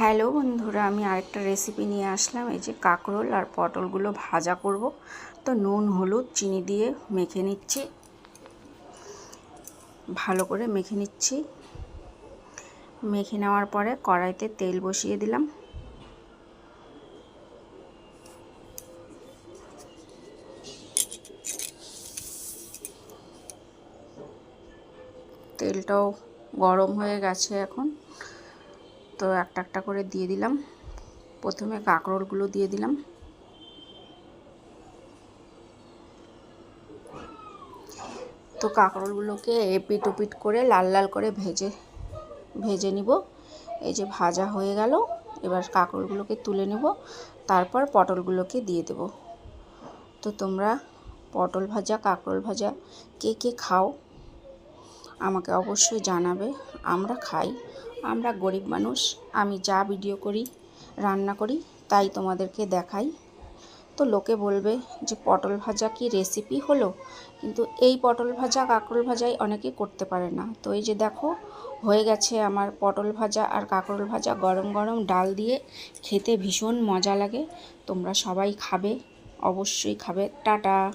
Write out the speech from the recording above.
Hello বন্ধুরা, আমি আরেকটা রেসিপি নিয়ে আসলাম। এই যে কাঁকরোল আর পটলগুলো ভাজা করব। তো নুন, হলুদ, চিনি দিয়ে মেখে নিচ্ছি। ভালো করে মেখে নিচ্ছি। মেখে নেওয়ার পরে কড়াইতে তেল বসিয়ে দিলাম। তেলটাও গরম হয়ে গেছে এখন। তো একটা একটা করে দিয়ে দিলাম। প্রথমে কাঁকরোলগুলো দিয়ে দিলাম। তো কাঁকরোলগুলোকে এপিট ওপিট করে লাল লাল করে ভেজে ভেজে নিব। এই যে ভাজা হয়ে গেল, এবার কাঁকরোলগুলোকে তুলে নেব। তারপর পটলগুলোকে দিয়ে দেব। তো তোমরা পটল ভাজা, কাঁকরোল ভাজা কে কে খাও, আমাকে অবশ্যই জানাবে। আমরা খাই। আমরা গরিব মানুষ, আমি যা ভিডিও করি, রান্না করি, তাই তোমাদেরকে দেখাই। তো লোকে বলবে যে পটল ভাজা কি রেসিপি হলো? কিন্তু এই পটল ভাজা, কাঁকরোল ভাজাই অনেকে করতে পারে না। তো এই যে দেখো, হয়ে গেছে আমার পটল ভাজা আর কাঁকরোল ভাজা গরম গরম ডাল দিয়ে খেতে ভীষণ মজা লাগে। তোমরা সবাই খাবে, অবশ্যই খাবে। টাটা!